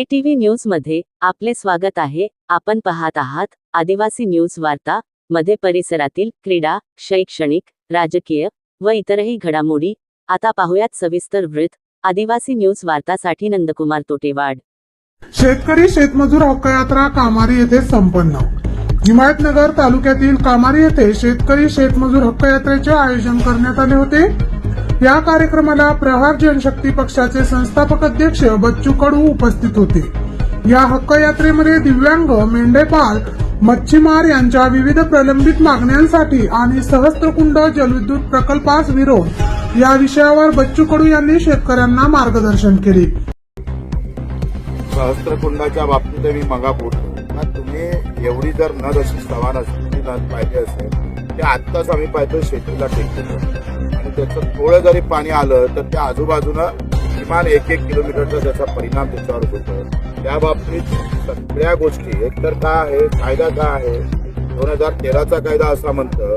ए TV न्यूजमध्ये आपले स्वागत आहे. आपण पाहत आहात आदिवासी न्यूज वार्ता मध्ये परिसरातील क्रीडा शैक्षणिक राजकीय व इतरही घडामोडी. आता पाहूयात सविस्तर वृत्त. आदिवासी न्यूज वार्तासाठी नंदकुमार तोटेवाड. शेतकरी शेतमजूर हक्क यात्रा कामारी येथे संपन्न. हिमायतनगर तालुक्यातील कामारी येथे शेतकरी शेतमजूर हक्क यात्रेचे आयोजन करण्यात आले होते. या कार्यक्रमाला प्रहार जनशक्ती पक्षाचे संस्थापक अध्यक्ष बच्चू कडू उपस्थित होते. या हक्क यात्रेमध्ये दिव्यांग मेंढेपाल मच्छीमार यांच्या विविध प्रलंबित मागण्यांसाठी आणि सहस्त्रकुंड जलविद्युत प्रकल्पास विरोध या विषयावर बच्चू कडू यांनी शेतकऱ्यांना मार्गदर्शन केले. सहस्त्रकुंडाच्या बाबतीत मी मगा बोलतो तुम्ही एवढी जर नद अशी सवार असली पाहिजे असेल ते आत्ताच आम्ही पाहतो शेतीला टेकतो त्याचं थोडं जरी पाणी आलं तर त्या आजूबाजूनं किमान एक एक किलोमीटरचा त्याचा परिणाम त्याच्यावर होतो त्या बाबतीत सगळ्या गोष्टी एकतर काय आहे कायदा काय आहे दोन हजार तेराचा कायदा असा म्हणतं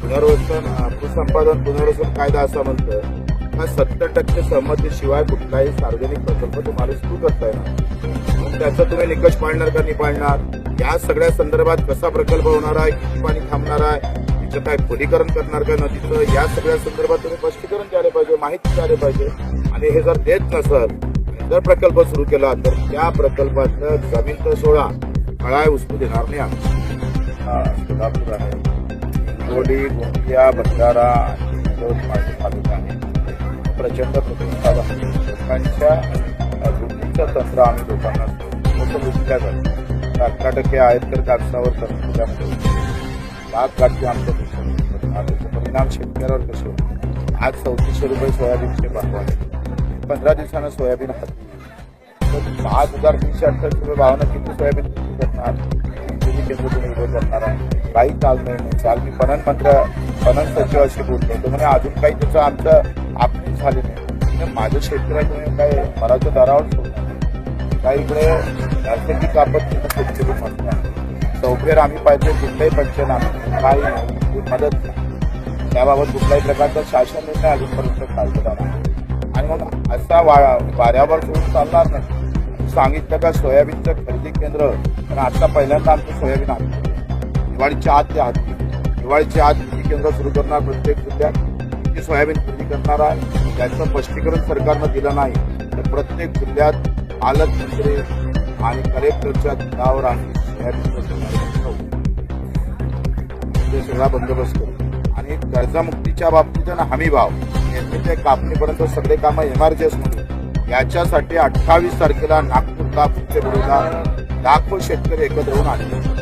पुनर्वसन भूसंपादन पुनर्वसन कायदा असा म्हणतं हा सत्तर टक्के सहमतीशिवाय कुठलाही सार्वजनिक प्रकल्प तुम्हाला सुरू करता येणार मग त्याचा तुम्ही निकष पाळणार का नाही पाळणार? या सगळ्या संदर्भात कसा प्रकल्प होणार आहे किती पाणी थांबणार त्याचं काय खोलीकरण करणार का नदीचं या सगळ्या संदर्भात तुम्ही स्पष्टीकरण द्यायला पाहिजे माहिती द्यायला पाहिजे. आणि हे जर देत नसल जर प्रकल्प सुरू केला तर त्या प्रकल्पातलं जमीन तर सोळा कळाय उचलू देणार नाही आम्ही. सोलापूर आहे. हिंगोली गोंदिया भंडारा आणि इंदोर तालुका आहे प्रचंड प्रतिसाद आहे. लोकांच्या अ, बुद्धीचं तंत्र आम्ही लोकांना लोक बुद्धल्या जातात अकरा टक्के आहेत तर कापसावर तरतुद्यामध्ये लाख गाठी आमच्या देशात परिणाम शेतकऱ्यावर कसे होते आज चौतीसशे रुपये सोयाबीनचे भाव आहे पंधरा दिवसानं सोयाबीन हाती पाच हजार तीनशे अठ्ठावीस रुपये भावानं किती सोयाबीन करणार? तुम्ही केंद्र तुम्ही विरोध करणार आहे? काही चाल नाही. चाल मी पणन मंत्र पणन सचिवाशी बोलतो तो म्हणे अजून काही त्याचं आमचं आपली झाली नाही. म्हणजे माझं शेतकऱ्या तुम्ही काय मराठा दरावर काही इकडे नैसर्गिक आपत्तीनं शेतकरी म्हणतात चौफेर आम्ही पाहिजे कुठलाही पंचनामे काही नाही, मदत त्याबाबत कुठल्याही प्रकारचा शासन निर्णय अजूनपर्यंत काढलेला नाही. आणि मग असा वा वाऱ्यावर सोडून चालणार नाही. सांगितलं का सोयाबीनचं खरेदी केंद्र? पण आता पहिल्यांदा आमचं सोयाबीन आहे. दिवाळीच्या आत ते आत दिवाळीच्या आत खरेदी केंद्र सुरू करणार प्रत्येक जिल्ह्यात. किती सोयाबीन खरेदी करणार आहे. त्याचं स्पष्टीकरण सरकारनं दिलं नाही. तर प्रत्येक जिल्ह्यात पालकमंत्री आणि कलेक्टरच्या तळावर आम्ही सोयाबीनचं सगळा बंदोबस्त करू. आणि कर्जमुक्तीच्या बाबतीत ना हमी भाव येथे ते कापणीपर्यंत सगळे कामं एमआरजीएस म्हणून. याच्यासाठी अठ्ठावीस तारखेला नागपूरला पुढच्या लाखो शेतकरी एकत्र होऊन आले.